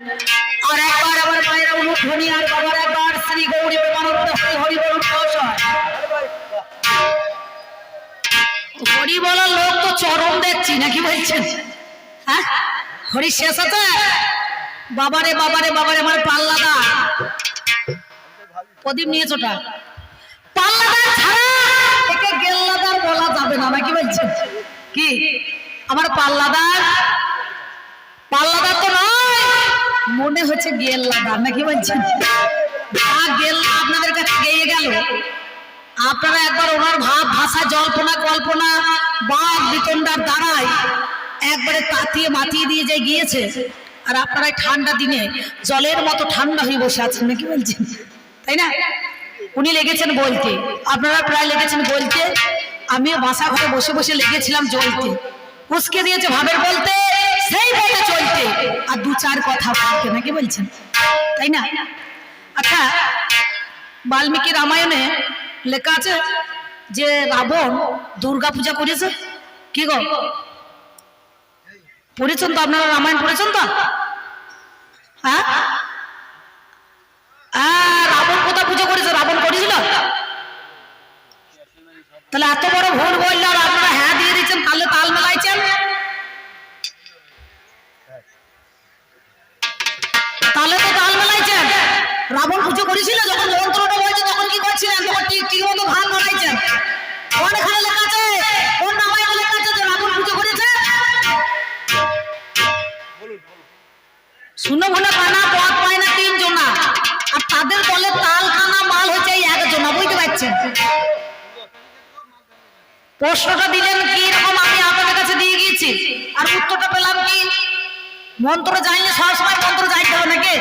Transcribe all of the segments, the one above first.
আর একবার আবার পায়রা আর বাবার একবার শ্রী গৌরী হরি হরি জয়। হরি বলার লোক তো চরম দেখছি, নাকি বলছেন? হ্যাঁ? হরি শেষ আছে? বাবারে বাবারে বাবারে, আমার পাল্লাদা। প্রদীপ নিয়েছ ওটা? পাল্লাদার ছাড়া একে গেল্লাদার বলা যাবে না, নাকি বলছেন? কি? আমার পাল্লাদার পাল্লাদার তো নয় মনে হচ্ছে গেল্লাদার নাকি বলছেন? গেল্লা আপনাদের কাছে গেয়ে গেল। আপনারা একবার ওনার ভাব, ভাষা, জল্পনা, কল্পনা বা বিতন্ডার দ্বারাই একবারে তাতিয়ে মাতিয়ে দিয়ে যে গিয়েছে, আর আপনারা ঠান্ডা দিনে জলের মতো ঠান্ডা হয়ে বসে আছেন, নাকি বলছেন? তাই না? উনি লেগেছেন বলতে। আপনারা প্রায় লেগেছেন বলতে। আমিও বাসা ঘরে বসে বসে লেগেছিলাম জ্বলতে। উসকে দিয়েছে ভাবের বলতে। সেই পথে চলতে। আর দু চার কথা বলতে নাকি বলছেন? তাই না? আচ্ছা বাল্মীকি রামায়ণে লেখা আছে যে রাবণ দুর্গা পূজা করেছে। কি গো? পড়েছেন তো আপনারা রামায়ণ পড়েছেন তো? হ্যাঁ? প্রশ্নটা দিলেন কি রকম? আমি আপনাদের কাছে দিয়ে গিয়েছি। আর উত্তরটা পেলাম কি? মন্ত্র জানলে সবসময় মন্ত্র যাইতে হবে নাকি?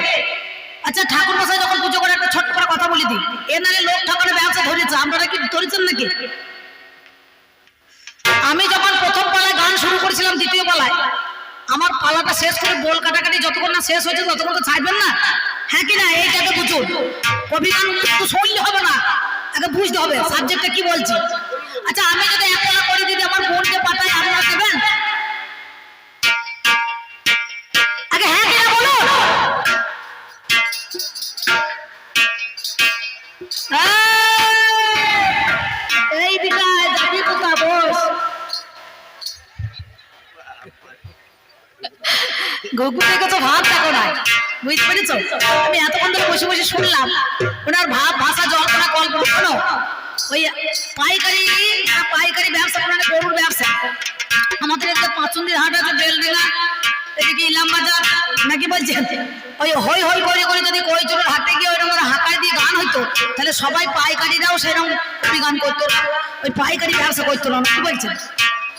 আচ্ছা ঠাকুর মশাই যখন পুজো করে একটা ছোট্ট করে কথা বলে দিই। এ লোক ঠাকুরের ব্যবসা ধরেছে, আপনারা কি ধরেছেন নাকি? আমি যখন প্রথম পালায় গান শুরু করেছিলাম দ্বিতীয় পালায়, আমার পালাটা শেষ করে বোল কাটাকাটি যতক্ষণ না শেষ হয়েছে ততক্ষণ তো ছাড়বেন না? হ্যাঁ কি না? এইটাকে বুঝুন কবি গান শুনলে হবে না। আগে বুঝতে হবে সাবজেক্টটা কি বলছি? আচ্ছা আমি যদি এক পালা করে আমার বোনকে পাঠাই আপনারা দেবেন? আগে হ্যাঁ কি না বলুন? এই, বিকায় যাবি কোথা বস? ভাব দেখো বুঝতে পেরেছ? আমি এতক্ষণ ধরে বসে বসে শুনলাম। ওনার ভাব ভাষা জল্পনা কল্পনা শোনো। ওই পাইকারি পাইকারি ব্যবসা মানে গরুর ব্যবসা। আমাদের একটা পাঁচন্দির হাট আছে, বেলডিঙা। এদিকে ইলাম বাজার, নাকি বলছেন ওই হই হই করে করে যদি কইচুরের হাটে গিয়ে করে হাঁকায় দিয়ে গান হইতো, তাহলে সবাই পাইকারিরাও সেরকম কবি গান করতো না। ওই পাইকারি ব্যবসা করতো না কি বলছেন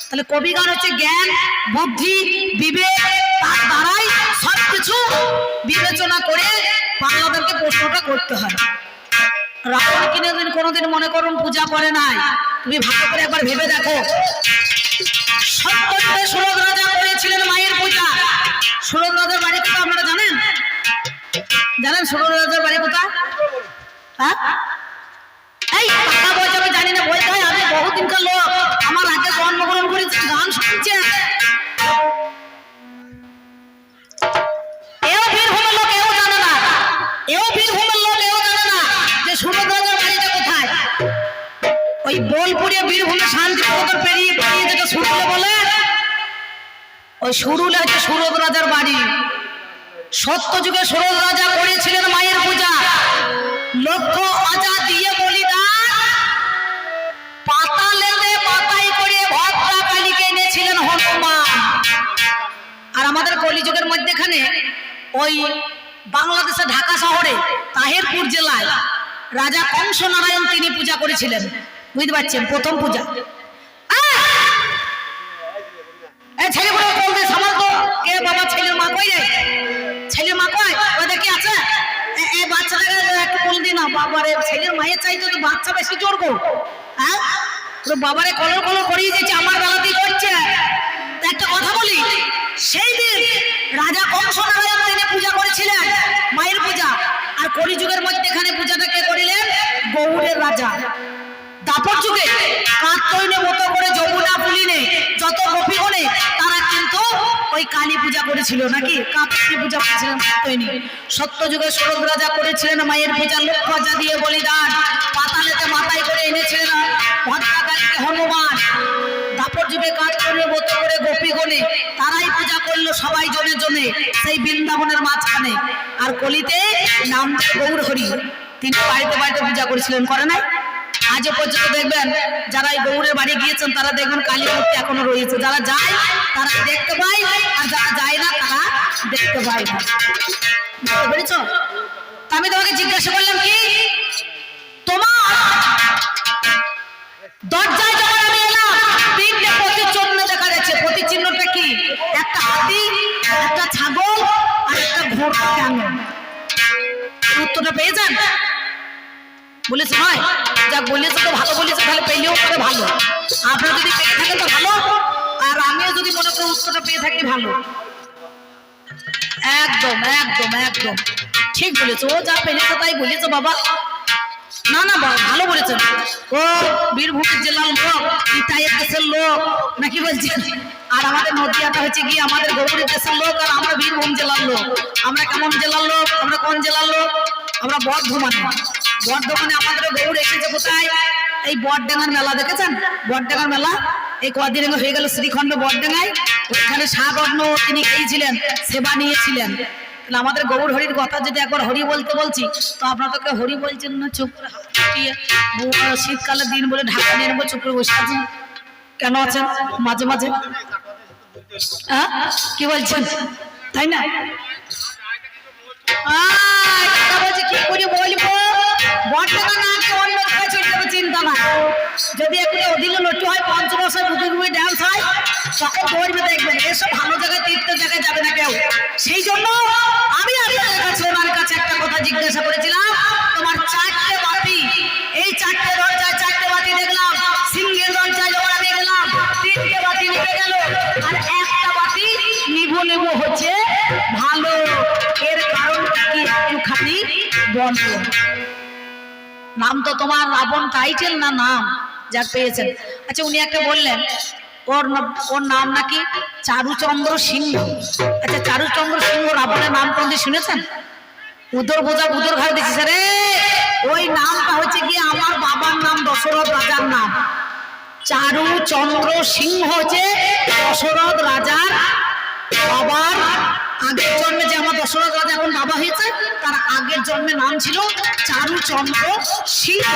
তাহলে কবি গান হচ্ছে জ্ঞান, বুদ্ধি, বিবেক, তার দ্বারাই সব কিছু বিবেচনা করে বাংলাদেরকে প্রশ্নটা করতে হয়। রাবণ কিনে কোনোদিন মনে করুন পূজা করে নাই। তুমি ভালো করে একবার ভেবে দেখো। সত্যযুগে সুরজ রাজা করেছিলেন মায়ের পূজা। সুরজ রাজার বাড়ি কোথা আপনারা জানেন? জানেন সুরজ রাজার বাড়ি কোথা হ্যাঁ? এই টাকা বলছে আমি জানি না বলতে হয় আমি বহুদিনকার লোক। আমার আগে জন্মগ্রহণ করেছি, গান শুনছে বোলপুরে বীরভূমে শান্তিপুর পেরিয়ে পেরিয়ে যেটা সুরুলে বলে? ওই সুরুলে হচ্ছে সুরজ রাজার বাড়ি। সত্য যুগে সুরজ রাজা করেছিলেন মায়ের পূজা। লক্ষ অজা দিয়ে বলিদান পাতালেতে পাতাই করে ভদ্রা কালীকে এনেছিলেন হনুমান। আর আমাদের কলিযুগের মধ্যেখানে ওই বাংলাদেশের ঢাকা শহরে তাহেরপুর জেলায় রাজা কংস নারায়ণ তিনি পূজা করেছিলেন। বুঝতে পারছেন? প্রথম পূজা। এ মা কই মা দেখি আছে? এ- বাচ্চাটাকে একটু বল না, বাবারে, ছেলের মায়ের চাইতে বাচ্চা গো। হ্যাঁ? তো বাবারে কলর কলর করিয়ে দিয়েছে, আমার করছে একটা কথা বলি, সেই দিন রাজা তিনি পূজা করেছিলেন, মায়ের পূজা। আর কলিযুগের মধ্যে এখানে পূজাটা কে করিলেন? গৌড়ের রাজা। দাপর যুগে কাতইনে মতো করে যমুনা পুলিনে যত গোপীগণে তারা কিন্তু ওই কালী পূজা করেছিল নাকি? কালী পূজা করেছিলেন সত্যইনি সত্য যুগে শরৎ রাজা করেছিলেন মায়ের পূজা লক্ষ হাজা দিয়ে বলিদান। পাতালেতে মাথায় করে এনেছিলেন ভদ্রাকালীকে হনুমান। দাপর যুগে কাজ করলে মতো করে গোপী গণে? তারাই পূজা করল সবাই জনে জনে, সেই বৃন্দাবনের মাঝখানে। আর কলিতে নাম গৌর হরি তিনি বাড়িতে বাড়িতে পূজা করেছিলেন, করে নাই? আজও পর্যন্ত দেখবেন যারা এই গৌরের বাড়ি গিয়েছেন, তারা দেখবেন কালী মূর্তি এখনও রয়েছে। যারা যায়, তারা দেখতে পায়, আর যারা যায় না, তারা দেখতে পায় না। বুঝতে পেরেছ? আমি তোমাকে জিজ্ঞাসা করলাম কি? তোমার দরজায় যখন আমি এলাম, তিনটে প্রতিচিহ্ন দেখা যাচ্ছে। প্রতিচিহ্নটা কি? একটা হাতি, একটা ছাগল, আর একটা ঘোড়া কেন? উত্তরটা পেয়ে যান? বলেছে ভাই যাক বলেছে তো ভালো বলেছে, তাহলে পেলেও পরে ভালো। আপনারা যদি পেয়ে থাকেন তো ভালো, আর আমিও যদি মনে করি উত্তরটা পেয়ে থাকি ভালো। একদম একদম একদম। ঠিক বলেছ, ও যা পেরেছে তাই বলেছে বাবা। না না, বাবা, ভালো বলেছেন ও বীরভূমের জেলার লোক ইটাইয়ের দেশের লোক নাকি বলছেন আর আমাদের নদিয়াটা হচ্ছে কি আমাদের গৌরী দেশের লোক, আর আমরা বীরভূম জেলার লোক। আমরা কেমন জেলার লোক? আমরা কোন জেলার লোক? আমরা বর্ধমানে বর্ধমানে আমাদের গৌড় এসেছে কোথায়? এই বটডাঙ্গার মেলা দেখেছেন? বটডাঙ্গার মেলা? এই কদিন আগে হয়ে গেল শ্রীখণ্ড বটডাঙ্গায়। ওইখানে সাগর্ণ তিনি খেয়েছিলেন, সেবা নিয়েছিলেন। আমাদের গৌর হরির কথা যদি একবার হরি বলতে বলছি, তো আপনার তোকে হরি বলছেন না, চুপ করে শীতকালের দিন বলে ঢাকা নিয়ে নেব, চুপ করে বসে আছেন কেন আছেন? মাঝে মাঝে। হ্যাঁ? কি বলছেন? তাই না? কি করে বলব? বটগাদা না আছে, অন্য যাবে, চিন্তা না যদি একটু অধীনে লট্টু হয় পঞ্চদশের বুকে বুকে ডান্স হয় তখন দৌড়বে দেখবেন এসব ভালো জায়গায় তীর্থ জায়গায় যাবে না কেউ। সেই জন্য নাম তো তোমার রাবণ টাইটেল না নাম? যা পেয়েছেন। আচ্ছা উনি একটা বললেন, ওর ওর নাম নাকি চারুচন্দ্র সিংহ। আচ্ছা চারুচন্দ্র সিংহ রাবণের নাম কোনদিন শুনেছেন? উদর বোঝা উদর ঘরে দেখছিস রে ওই নামটা হচ্ছে গিয়ে আমার বাবার নাম, দশরথ রাজার নাম। চারুচন্দ্র সিংহ হচ্ছে দশরথ রাজার বাবার আগের জন্মে যে আমার দশরথ রাজা এখন বাবা হয়েছে, তার আগের জন্মে নাম ছিল চারুচন্দ্র সিংহ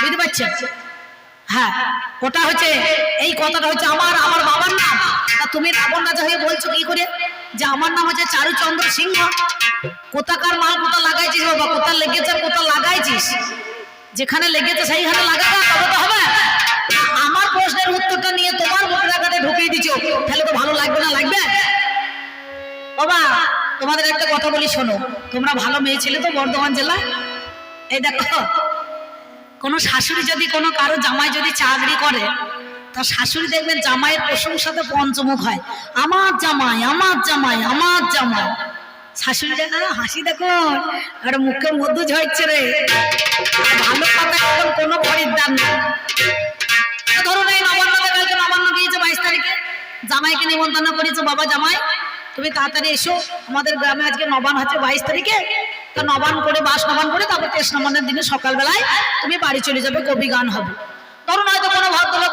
বুঝতে পারছেন? হ্যাঁ ওটা হচ্ছে, এই কথাটা হচ্ছে আমার আমার বাবার নাম। তা তুমি রাবণ রাজা হয়ে বলছো কি করে? যে আমার নাম হচ্ছে চারুচন্দ্র সিংহ। কোথাকার মাল কোথা লাগাইছিস বাবা? কোথা লেগেছে কোথা লাগাইছিস? যেখানে লেগেছে সেইখানে লাগাটা তবে তো হবে। আমার প্রশ্নের উত্তরটা নিয়ে তোমার তোমাদের একটা কথা বলি শোনো। তোমরা ভালো মেয়ে ছেলে তো বর্ধমান জেলা? এই দেখো, কোনো শাশুড়ি যদি কোনো কারও জামাই যদি চাকরি করে, তা শাশুড়ি দেখবেন জামাইয়ের প্রশংসাতে পঞ্চমুখ হয়। আমার জামাই আমার জামাই আমার জামাই। শাশুড়ি দেখা হাসি দেখো আর মুখে মধ্যে ঝরছে রে। ভালো কথা এখন কোনো খরিদ্দার নেই ধরুন এই নবান্নতে কালকে নবান্ন গিয়েছে বাইশ তারিখে। জামাইকে নিমন্ত্রণ করেছে বাবা জামাই। তুমি তাড়াতাড়ি এসো। আমাদের গ্রামে আজকে নবান হচ্ছে বাইশ তারিখে। তো নবান করে বাস নবান করে তারপর তেইশ নবানের দিনে সকালবেলায় তুমি বাড়ি চলে যাবে, কবি গান হবে। ধরুন হয়তো কোনো ভদ্রলোক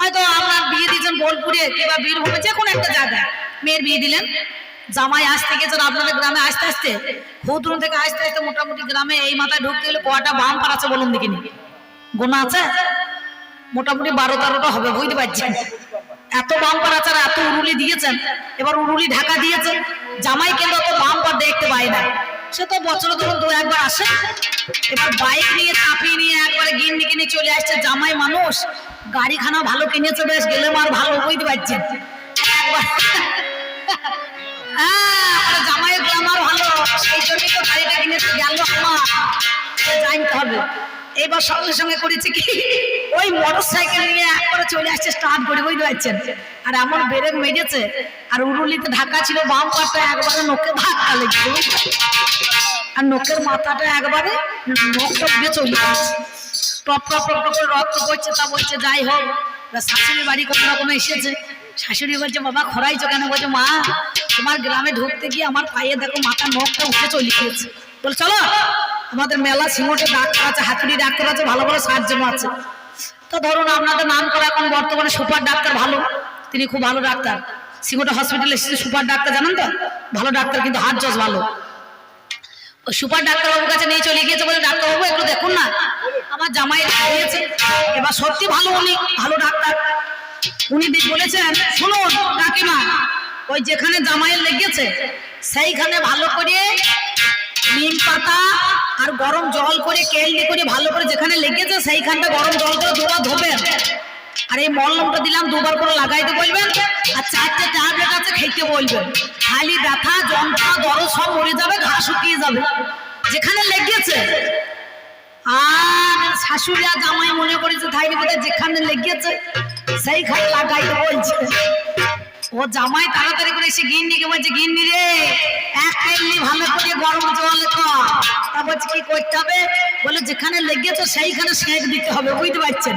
হয়তো আপনার বিয়ে দিয়েছেন বোলপুরে কিংবা বীরভূমে, যে কোনো একটা জায়গায়। মেয়ের বিয়ে দিলেন। জামাই আসতে গেছেন আপনাদের গ্রামে আসতে আসতে খুদরুন থেকে আসতে আসতে মোটামুটি গ্রামে এই মাথায় ঢুকতে গেলে কটা বাম পার আছে বলুন দেখিনি। গোনা আছে? মোটামুটি বারো তেরোটা হবে, বুঝতে পারছেন? এত বাম্পার আচার এত উরুলি দিয়েছেন, এবার উরুলি ঢাকা দিয়েছেন, জামাই কিন্তু অত বাম্পার দেখতে পায় না। সে তো বছরে ধরুন দু একবার আসে। এবার বাইক নিয়ে চাপিয়ে নিয়ে একবারে গিন্নি কিনে চলে আসছে জামাই মানুষ। গাড়িখানা ভালো কিনেছে, বেশ গেলে মার ভালো, বুঝতে পারছেন। একবার হ্যাঁ গ্লামার ভালো, সেই জন্যই তো গাড়িটা কিনেছে, গেল আমার। জানতে হবে এবার সঙ্গে সঙ্গে করেছে কি? ওই মোটর সাইকেল নিয়ে একবারে চলে আসছে স্টার্ট করে বুঝতে পারছেন আর এমন ব্রেক মেরেছে আর উরুলিতে ঢাকা ছিল, বাম পাটা একবারে নোকে ধাক্কা লেগেছে আর নোকের মাথাটা একবারে নখটা দিয়ে চলে গেছে। টপ টপ টপ টপ করে রক্ত পড়ছে, তা বলছে, যাই হোক শাশুড়ি বাড়ি কোনো রকমে এসেছে? শাশুড়ি বলছে, বাবা, খরাইছো কেন? বলছে, মা, তোমার গ্রামে ঢুকতে গিয়ে আমার পায়ে দেখো মাথা নখটা উঠে চলে গিয়েছে। বলে চলো আমাদের মেলা সিঙ্গটে ডাক্তার আছে হাতুড়ি ডাক্তার আছে ভালো ভালো সার্জন আছে তো ধরুন আপনাদের নাম করা এখন বর্তমানে সুপার ডাক্তার ভালো, তিনি খুব ভালো ডাক্তার। সিঙ্গটে হসপিটালে এসেছে, সুপার ডাক্তার, জানেন তো? ভালো ডাক্তার, কিন্তু হাত জজ ভালো। ওই সুপার ডাক্তারবাবুর কাছে নিয়ে চলে গিয়েছে বলে, ডাক্তারবাবু, একটু দেখুন না, আমার জামাই দিয়েছে এবার সত্যি ভালো উনি, ভালো ডাক্তার। উনি বলেছেন, শুনুন, কাকিমা, ওই যেখানে জামাইয়ের লেগেছে, সেইখানে ভালো করে নিম পাতা আর গরম জল করে কেলনি করে, ভালো করে যেখানে লেগেছে সেইখানটা গরম জল করে দুবার ধোবেন। আর এই মলমটা দিলাম, দুবার করে লাগাইতে বলবেন, আর চারটে ট্যাবলেট আছে, খেতে বলবেন। খালি ব্যথা, যন্ত্রণা, দরদ সব মরে যাবে, ঘা শুকিয়ে যাবে। যেখানে লেগেছে। আর শাশুড়ি আর জামাই মনে করেছে থাইনি বোধহয় যেখানে লেগেছে, সেইখানে লাগাইতে বলছে। ও জামাই তাড়াতাড়ি করে এসে গিন্নিকে বলছে, গিন্নি রে, এক কেলনি ভালো করে গরম জল কর তা বলছে, কি করতে হবে? বলে, যেখানে লেগেছে সেইখানে সেঁক দিতে হবে, বুঝতে পারছেন?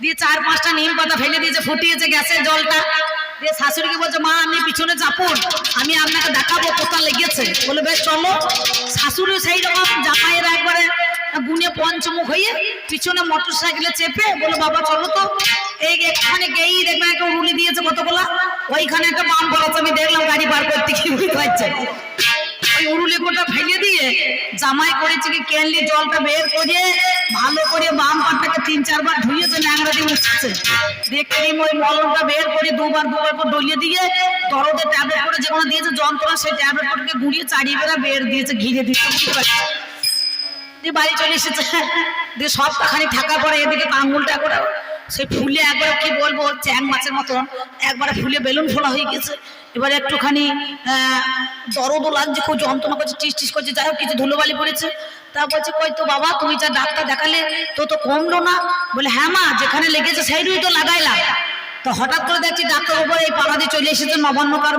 দিয়ে চার পাঁচটা নিম পাতা ফেলে দিয়েছে, ফুটিয়েছে গ্যাসের জলটা। দিয়ে শাশুড়িকে বলছে, মা আপনি পিছনে চাপুন আমি আপনাকে দেখাবো কোথা লেগেছে। বলে, বেশ, চলো। শাশুড়ি সেই রকম জামাইয়ের একবারে গুনে পঞ্চমুখ হয়ে পিছনে মোটর সাইকেলে চেপে বলে, বাবা, চলো তো। এই গেই দেখবেন একটা উড়ুলি দিয়েছে কতগুলা? ওইখানে একটা বাম পড়াচ্ছে আমি দেখলাম গাড়ি বার করতে কি বুঝতে পারছেন ওই উড়ুলি কোটা দিয়ে জামাই করেছে কি কেনলি জলটা বের করে, ভালো করে বাম পাটটাকে তিন চারবার ধুয়েছে ন্যাংরা দিয়ে উঠছে দিয়ে ওই মলমটা বের করে দুবার দুবার করে ডলিয়ে দিয়ে দরদের ট্যাবলেট করে যেগুলো দিয়েছে যন্ত্রণা, সেই ট্যাবলেট করে গুড়িয়ে চারিয়ে বেড়া বের দিয়েছে, ঘিরে দিয়েছে, বুঝতে পারছেন? দিয়ে বাড়ি চলে এসেছে। দিয়ে সপ্তাহখানি থাকার পরে এদিকে আঙুলটা করে সেই ফুলে একবার কি বলব, চ্যাং মাছের মতন, একবারে ফুলে বেলুন ফোলা হয়ে গেছে। এবার একটুখানি দরদও লাগছে, খুব যন্ত্রণা করছে, টিস টিস করছে, যাই হোক, কিছু ধুলোবালি পড়েছে। তা বলছে, কই তো বাবা, তুমি যা ডাক্তার দেখালে, তো তো কমলো না। বলে হ্যাঁ মা, যেখানে লেগেছে সেইটুই তো লাগাইলাম। তো হঠাৎ করে দেখছি ডাক্তারবাবু এই পাড়া দিয়ে চলে এসেছে নবান্নকার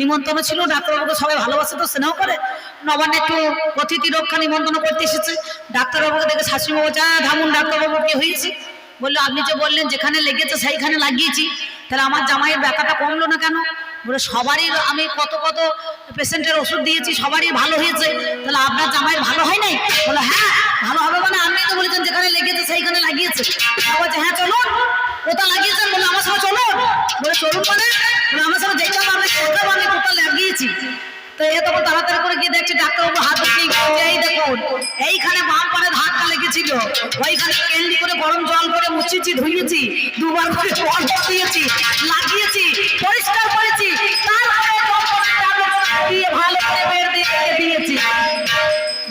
নিমন্ত্রণ ছিল। ডাক্তারবাবুকে সবাই ভালোবাসে তো, স্নেহ করে। নবান্ন একটু অতিথি রক্ষা নিমন্ত্রণ করতে এসেছে। ডাক্তারবাবুকে দেখে শাশুড়ি বাবু যা ধামুন ডাক্তারবাবু, কি হয়েছে? বলল, আপনি যে বললেন যেখানে লেগেছে সেইখানে লাগিয়েছি। তাহলে আমার জামাইয়ের ব্যথাটা কমলো না কেন? বলে সবারই আমি কত কত পেশেন্টের ওষুধ দিয়েছি, সবারই ভালো হয়েছে। তাহলে আপনার জামাইয়ের ভালো হয় নাই? বলে হ্যাঁ ভালো হবে মানে আপনি তো বলেছেন যেখানে লেগেছে সেইখানে লাগিয়েছে। বলছে হ্যাঁ চলুন কোথা লাগিয়েছেন বলে আমার সঙ্গে চলুন। বলে চলুন মানে? আমার সঙ্গে হবে আমি কোথাও আমি কোথা লাগিয়েছি। তো করে গিয়ে ডাক্তারবাবু হাত এই এইখানে ওইখানে করে গরম জল করে ধুইয়েছি, দুবার করে জল দিয়েছি, লাগিয়েছি, পরিষ্কার করেছি দিয়ে ভালো করে দিয়েছি।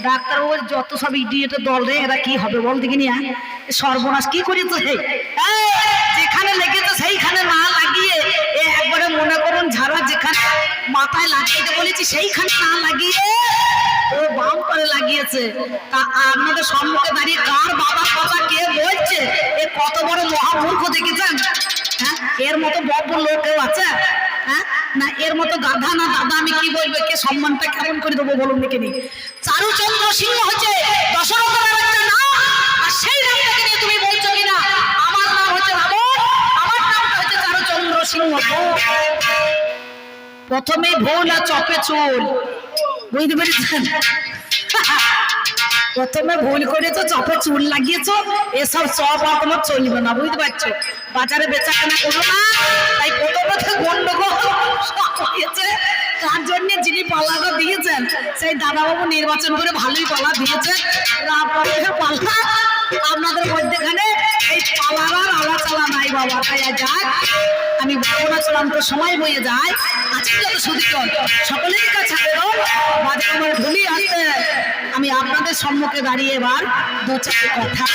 ডাক্তার ওর যত সব ইডিয়েটের দল রে, এরা কি হবে বল দেখিনি হ্যাঁ? এ সর্বনাশ কি করেছে যেখানে লেগেছে সেইখানে না লাগিয়ে এ একবারে মনে করুন ঝাড়া যেখানে মাথায় লাগিয়ে বলেছি, সেইখানে না লাগিয়ে ও বাম করে লাগিয়েছে। তা আপনাদের সম্মুখে দাঁড়িয়ে কার বাবা কথা কে বলছে? এ কত বড় মহামূর্খ দেখেছেন? হ্যাঁ? এর মতো বড় লোক কেউ আছে? হ্যাঁ? না, এর মতো গাধা না দাদা আমি কি বলব? কে সম্মানটা কেমন করে দেবো বলুন দেখিনি চারুচন্দ্র সিংহ হচ্ছে দশরথের একটা নাম, আর সেই নামটাকে নিয়ে তুমি বলছো কিনা? আমার নাম হচ্ছে রাবণ, আমার নামটা হচ্ছে চারুচন্দ্র সিংহ। প্রথমে ভুল আর চপে চুল। বুঝতে পেরেছেন? প্রথমে ভুল করেছ, চপে চুল লাগিয়েছো, এসব চপ আর তোমার চলবে না, বুঝতে পারছ? বাজারে বেচা কেনা করো না, তাই প্রথমে তো গন্ডগোল তার জন্য যিনি পাল্লাটা দিয়েছেন, সেই দাদাবাবু নির্বাচন করে ভালোই পাল্লা দিয়েছেন পাল্লা আপনাদের মধ্যেখানে এই বাবা আমি ভাবনা চূড়ান্ত সময় বয়ে যায় আজকে যত সকলের কাছে আমার ভুলি আসতে আমি আপনাদের সম্মুখে দাঁড়িয়ে এবার দু চার কথা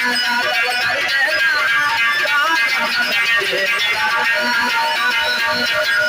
না না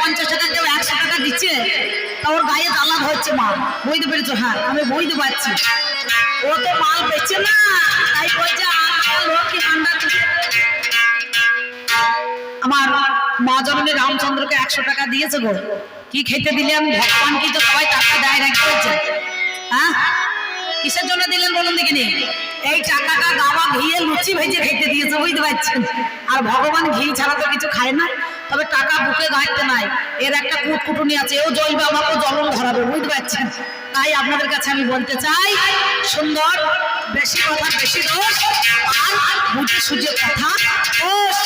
পঞ্চাশ টাকা কেউ একশো টাকা দিচ্ছে, তা ওর গায়ে জ্বালা হচ্ছে মাল বুঝতে পেরেছ? হ্যাঁ আমি বুঝতে পারছি। ও তো মাল বেচছে না, তাই বলছে আমার মা জননী রামচন্দ্রকে একশো টাকা দিয়েছে গো, কি খেতে দিলাম ভগবান কি তো সবাই টাকা দেয় নাকি বলছে? হ্যাঁ? কিসের জন্য দিলেন বলুন দেখিনি? এই টাকাটা গাওয়া ঘিয়ে লুচি ভেজে খেতে দিয়েছে, বুঝতে পারছেন? আর ভগবান ঘি ছাড়া তো কিছু খায় না। তবে টাকা বুকে গাইতে নাই। এর একটা কুটকুটুনি আছে, এও জ্বলবে, আমাকেও জ্বলন ধরাবে, বুঝতে পারছেন? তাই আপনাদের কাছে আমি বলতে চাই, সুন্দর, বেশি কথা, বেশি দোষ, আর বুঝে সুঝে কথা। দোষ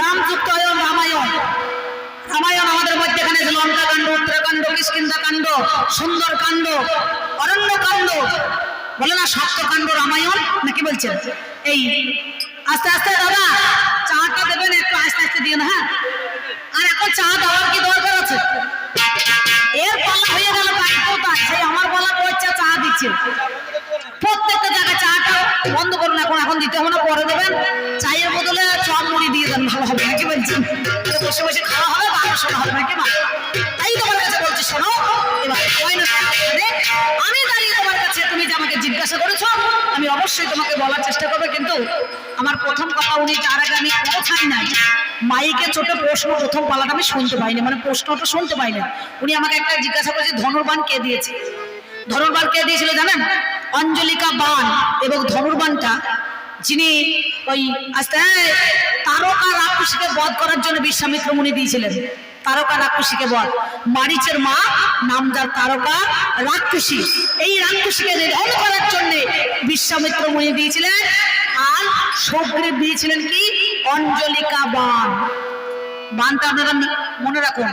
রামযুক্ত রামায়ণ। রামায়ণ আমাদের মধ্যেখানে আছে লঙ্কা কাণ্ড উত্তরাকাণ্ড কিষ্কিন্দা কাণ্ড সুন্দর কাণ্ড অরণ্য কাণ্ড বলে না সপ্তকাণ্ড রামায়ণ, নাকি বলছেন? এই, আস্তে আস্তে, দাদা, চাটা দেবেন, একটু আস্তে আস্তে দিয়ে না হ্যাঁ? আর এখন চা দেওয়ার কি দরকার আছে? এর পালা হয়ে গেল তাই তাই সেই আমার বলা পয়সা চা দিচ্ছে। প্রত্যেকটা জায়গায় চাটা বন্ধ করুন এখন এখন দিতে হবে না, পরে দেবেন। চায়ের বদলে চপ মুড়ি দিয়ে দেন, ভালো হবে নাকি বলছেন? বসে বসে খাওয়া হবে গান শোনা হবে নাকি মা? তাই তোমার কাছে বলছি, শোনো, এবার আমি দাঁড়িয়ে তোমার কাছে, তুমি যে আমাকে জিজ্ঞাসা করেছ আমি অবশ্যই তোমাকে বলার চেষ্টা করব, কিন্তু আমার প্রথম কথা উনি তার আগে আমি পৌঁছাই নাই। মাইকে ছোট প্রশ্ন প্রথম পালাটা আমি শুনতে পাইনি মানে প্রশ্নটা শুনতে পাইনি। উনি আমাকে একটা জিজ্ঞাসা করেছে ধনুর্বান কে দিয়েছে? ধনুর্বান কে দিয়েছিল জানেন? অঞ্জলিকা বান এবং ধনুর্বানটা যিনি ওই আস্তে তারকা রাক্ষসীকে বধ করার জন্য বিশ্বামিত্র মুনি দিয়েছিলেন। তারকা রাক্ষসীকে বধ মারিচের মা, নাম যার তারকা, রাক্ষসী। এই রাক্ষসীকে নিধন করার জন্যে বিশ্বামিত্র মুনি দিয়েছিলেন, আর সগ্রীব দিয়েছিলেন কি? অঞ্জলিকা বান বানটা আপনারা মনে রাখুন,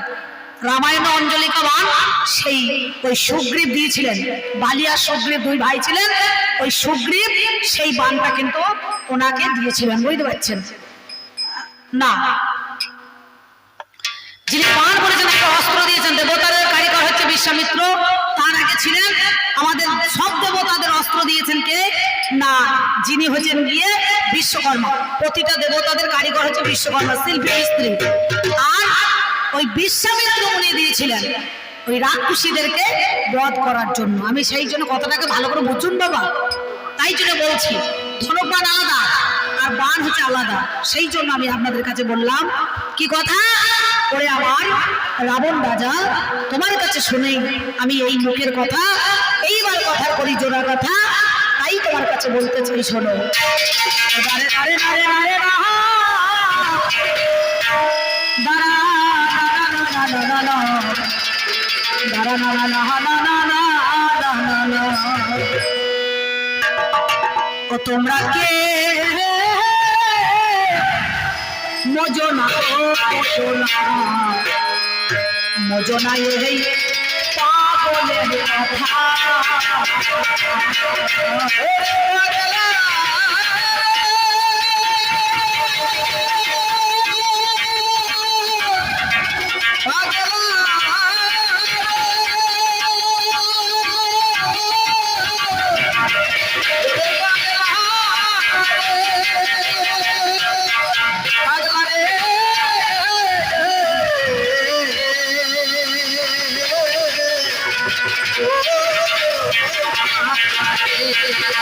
রামায়ণ অঞ্জলিকা বান সেই ওই সুগ্রীব দিয়েছিলেন। বালিয়া সুগ্রীব দুই ভাই ছিলেন, ওই সুগ্রীব সেই বানটা কিন্তু ওনাকে দিয়েছিলেন, বুঝতে পারছেন? না যিনি বান করেছেন, একটা অস্ত্র দিয়েছেন, দেবতাদের কারিগর হচ্ছে বিশ্বামিত্র। তার আগে ছিলেন আমাদের সব দেবতাদের অস্ত্র দিয়েছেন কে? না, যিনি হচ্ছেন গিয়ে বিশ্বকর্মা। প্রতিটা দেবতাদের কারিগর হচ্ছে বিশ্বকর্মা, শিল্পী স্ত্রী। আর ওই বিশ্বামিত্র উনি দিয়েছিলেন ওই রাক্ষসীদেরকে বধ করার জন্য। আমি সেই জন্য কথাটাকে ভালো করে বুঝুন বাবা। তাই জন্য বলছি ধনুবান আলাদা আর বান হচ্ছে আলাদা। সেই জন্য আমি আপনাদের কাছে বললাম, কি কথা? ওরে আমার রাবণ রাজা তোমার কাছে শুনেই আমি এই লোকের কথা এইবার কথা করি জোড়া কথা তাই তোমার কাছে বলতে চাই শোনো। দাঁড়া, দাঁড়া, মজনা মজনা এই পাগলের কথা। Yeah.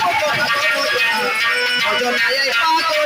ভজনায় পাগলে